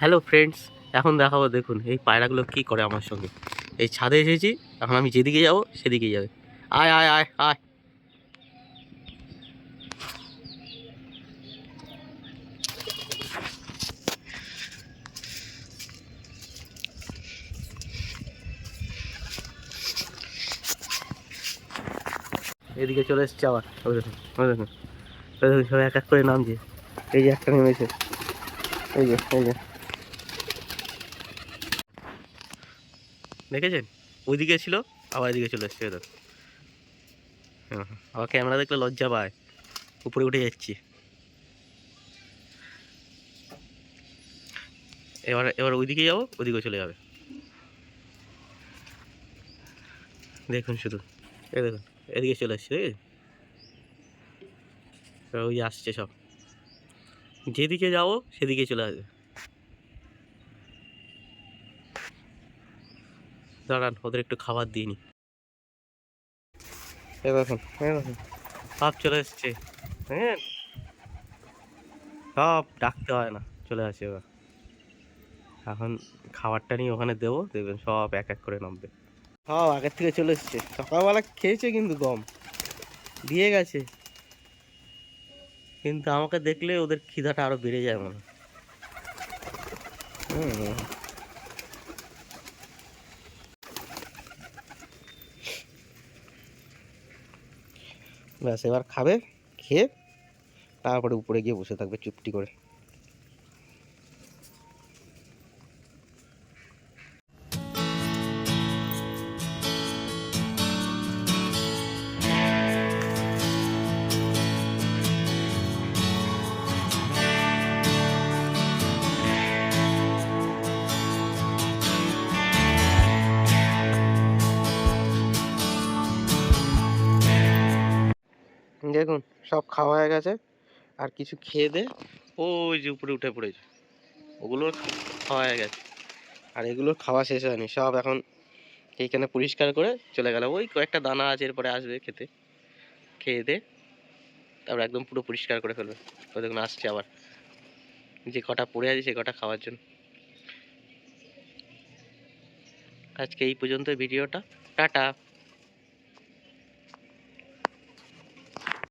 Hello friends এখন দেখাবো, দেখুন, এই পায়রাগুলো কি করে আমার সঙ্গে। এই ছাদে এসেছি, এখন আমি যেদিকে যাব, সেদিকেই যাবে। আয় আয় আয় আয়। এদিকে চলে এসছে আবার। দেখুন দেখুন। এক এক করে নামছে। এই যে একটা নেমেছে। এই যে এই যে। দেখেছেন? ওইদিকে ছিল, আবার এদিকে চলে এসছে তো আবার ক্যামেরা দেখলে লজ্জা পায়। উপরে উঠে যাচ্ছি। এবার এবার ওইদিকে যাব ওইদিকে চলে যাবে। দেখুন শুধু। এই দেখুন, এদিকে চলে আসছে, দেখেছেন? এবার ওই আসছে সব। যেদিকে যাব, সেদিকে চলে আসবে। দাঁড়ান ওদের একটু খাবার দিই নি। দেখুন সব চলে এসছে। হ্যাঁ সব ডাকতে হয় না চলে আসে এবার। এখন খাবারটা নিয়ে ওখানে দেবো দেখবেন সব এক এক করে নামবে। সব আগের থেকে চলে এসছে। সকালবেলা খেয়েছে কিন্তু গম দিয়ে গেছে। কিন্তু আমাকে দেখলে ওদের খিদাটা আরও বেড়ে যায় মনে হয়। হুম ব্যাস এবার খাবে খেয়ে তারপরে উপরে গিয়ে বসে থাকবে চুপটি করে। দেখুন, সব খাওয়া হয়ে গেছে। আর কিছু খেয়ে দে। ওই যে উপরে উঠে পড়েছে। ওগুলোর খাওয়া হয়ে গেছে। আর এগুলোর খাওয়া শেষ হয়নি। সব এখন এইখানে পরিষ্কার করে চলে গেল ওই কয়েকটা দানা আছে, এরপরে আসবে খেতে। খেয়ে দে। তারপর একদম পুরো পরিষ্কার করে ফেলবে। ওই দেখুন, আসছে আবার। যে কটা পড়ে আছে, সে কটা খাওয়ার জন্য। আজকে এই পর্যন্ত ভিডিওটা। টাটা।